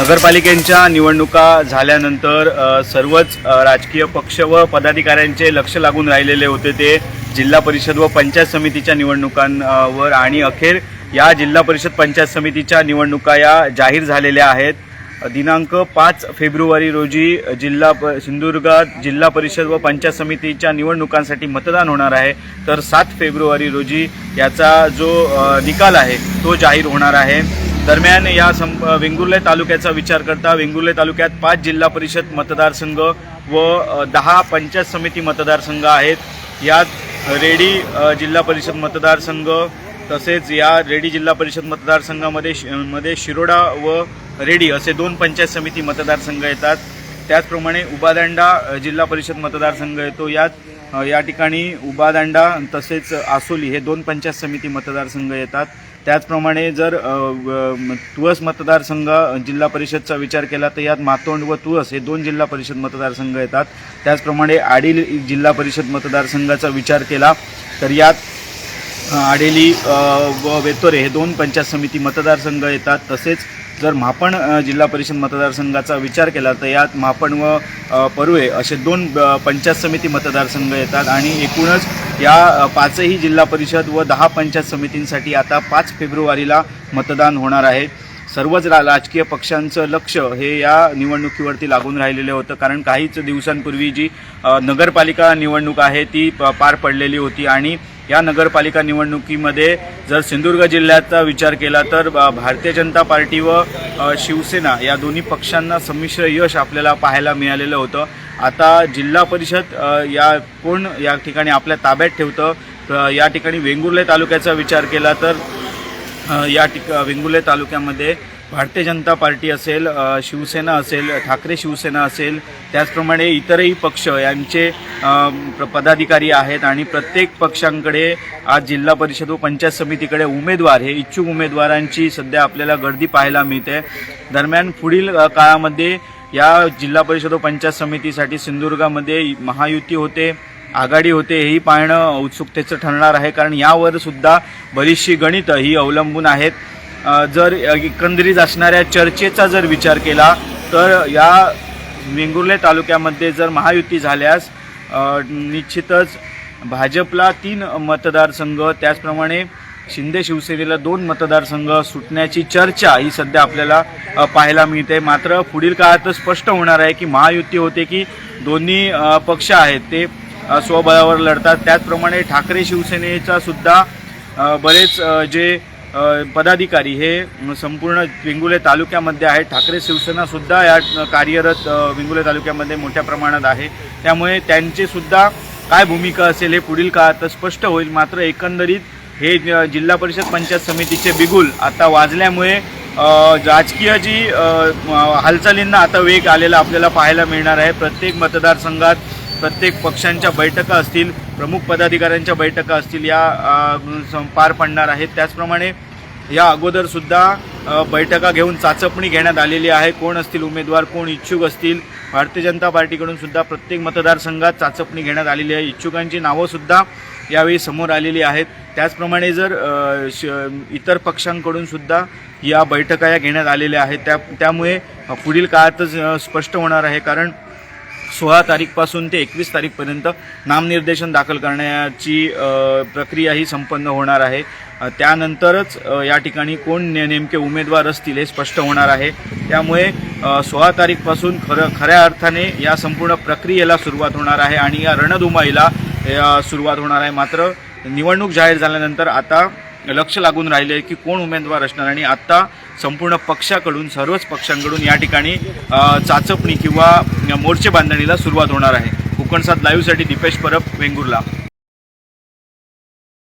नगरपालिकेच्या निवडणुका झाल्यानंतर सर्वच राजकीय पक्ष व पदाधिकाऱ्यांचे लक्ष लागून राहिलेले होते ते जिल्हा परिषद व पंचायत समितीच्या निवडणुकांवर. आणि अखेर या जिल्हा परिषद पंचायत समितीच्या निवडणुका या जाहीर झालेल्या आहेत. दिनांक पाच फेब्रुवारी रोजी जिल्हा प सिंधुदुर्गात जिल्हा परिषद व पंचायत समितीच्या निवडणुकांसाठी मतदान होणार आहे. तर सात फेब्रुवारी रोजी याचा जो निकाल आहे तो जाहीर होणार आहे. दरम्यान या संप वेंगुर्ले तालुक्याचा विचार करता वेंगुर्ले तालुक्यात पाच जिल्हा परिषद मतदारसंघ व दहा पंचायत समिती मतदारसंघ आहेत. यात रेडी जिल्हा परिषद मतदारसंघ तसेच या रेडी जिल्हा परिषद मतदारसंघामध्ये शि- मध्ये शिरोडा व रेडी असे दोन पंचायत समिती मतदारसंघ येतात. त्याचप्रमाणे उबादांडा जिल्हा परिषद मतदारसंघ येतो. यात या ठिकाणी उबादांडा तसेच आसोली हे दोन पंचायत समिती मतदारसंघ येतात. त्याचप्रमाणे जर तुळस मतदारसंघ जिल्हा परिषदचा विचार केला तर यात मातोंड व तुळस हे दोन जिल्हा परिषद मतदारसंघ येतात. त्याचप्रमाणे आडील जिल्हा परिषद मतदारसंघाचा विचार केला तर यात आडेली व वेतोरे हे दोन पंचायत समिती मतदारसंघ येतात. तसेच जर मापण जिल्हा परिषद मतदारसंघाचा विचार केला तर यात म्हापण व अ, परुळे असे दोन पंचायत समिती मतदारसंघ येतात. आणि एकूणच या पाचही जिल्हा परिषद व दहा पंचायत समितींसाठी आता पाच फेब्रुवारीला मतदान होणार आहे. सर्वच रा राजकीय पक्षांचं लक्ष हे या निवडणुकीवरती लागून राहिलेलं होतं. कारण काहीच दिवसांपूर्वी जी नगरपालिका निवडणूक आहे ती प- पार पडलेली होती. आणि या नगरपालिका निवडणुकीमध्ये जर सिंधुदुर्ग जिल्ह्याचा विचार केला तर भारतीय जनता पार्टी व शिवसेना या दोन्ही पक्षांना संमिश्र यश आपल्याला पाहायला मिळालेलं होतं. आता जिल्हा परिषद या कोण या ठिकाणी आपल्या ताब्यात ठेवतं या ठिकाणी वेंगुर्ले तालुक्याचा विचार केला तर या ठिक वेंगुले तालुक्यामध्ये भारतीय जनता पार्टी असेल शिवसेना असेल ठाकरे शिवसेना असेल त्याचप्रमाणे इतरही पक्ष यांचे पदाधिकारी आहेत आणि प्रत्येक पक्षांकडे आज जिल्हा परिषद व पंचायत समितीकडे उमेदवार हे इच्छुक उमेदवारांची सध्या आपल्याला गर्दी पाहायला मिळते. दरम्यान पुढील काळामध्ये या जिल्हा परिषद व पंचायत समितीसाठी सिंधुदुर्गामध्ये महायुती होते. आघाडी होते हेही पाहणं उत्सुकतेचं ठरणार आहे. कारण यावर सुद्धा बरीचशी गणितं ही अवलंबून आहेत. जर एकंदरीत असणाऱ्या चर्चेचा जर विचार केला तर या वेंगुर्ले तालुक्यामध्ये जर महायुती झाल्यास निश्चितच भाजपला तीन मतदारसंघ त्याचप्रमाणे शिंदे शिवसेनेला दोन मतदारसंघ सुटण्याची चर्चा ही सध्या आपल्याला पाहायला मिळते. मात्र पुढील काळात स्पष्ट होणार आहे की महायुती होते की दोन्ही पक्ष आहेत. ते स्वबळावर लढतात. त्याचप्रमाणे ठाकरे शिवसेनेचा सुद्धा बरेच जे पदाधिकारी हे संपूर्ण विंगुले तालुक्यामध्ये आहेत. ठाकरे शिवसेनासुद्धा या कार्यरत विंगुले तालुक्यामध्ये मोठ्या प्रमाणात आहे. त्यामुळे त्यांचीसुद्धा काय भूमिका असेल हे पुढील काळात स्पष्ट होईल. मात्र एकंदरीत हे जिल्हा परिषद पंचायत समितीचे बिगुल आता वाजल्यामुळे राजकीय जी हालचालींना आता वेग आलेला आपल्याला पाहायला मिळणार आहे. प्रत्येक मतदारसंघात प्रत्येक पक्षांच्या बैठका असतील प्रमुख पदाधिकाऱ्यांच्या बैठका असतील या पार पडणार आहेत. त्याचप्रमाणे या अगोदरसुद्धा बैठका घेऊन चाचपणी घेण्यात आलेली आहे. कोण असतील उमेदवार कोण इच्छुक असतील? भारतीय जनता पार्टीकडून सुद्धा प्रत्येक मतदारसंघात चाचपणी घेण्यात आलेली आहे. इच्छुकांची नावंसुद्धा यावेळी समोर आलेली आहेत. त्याचप्रमाणे जर श इतर पक्षांकडून सुद्धा या बैठका या घेण्यात आलेल्या आहेत. त्या त्यामुळे पुढील काळातच स्पष्ट होणार आहे. कारण सोळा तारीखपासून ते एकवीस तारीखपर्यंत नामनिर्देशन दाखल करण्याची प्रक्रिया ही संपन्न होणार आहे. त्यानंतरच या ठिकाणी कोण ने नेमके उमेदवार असतील हे स्पष्ट होणार आहे. त्यामुळे सोळा तारीखपासून खरं खऱ्या अर्थाने या संपूर्ण प्रक्रियेला सुरुवात होणार आहे आणि या रणधुमाईला सुरुवात होणार आहे. मात्र निवडणूक जाहीर झाल्यानंतर आता लक्ष लागून राहिले आहे की कोण उमेदवार असणार आणि आत्ता संपूर्ण पक्षाकडून सर्वच पक्षांकडून या ठिकाणी चाचपणी किंवा मोर्चे बांधणीला सुरुवात होणार आहे. कोकणसात लाईव्हसाठी दीपेश परब वेंगुर्ला.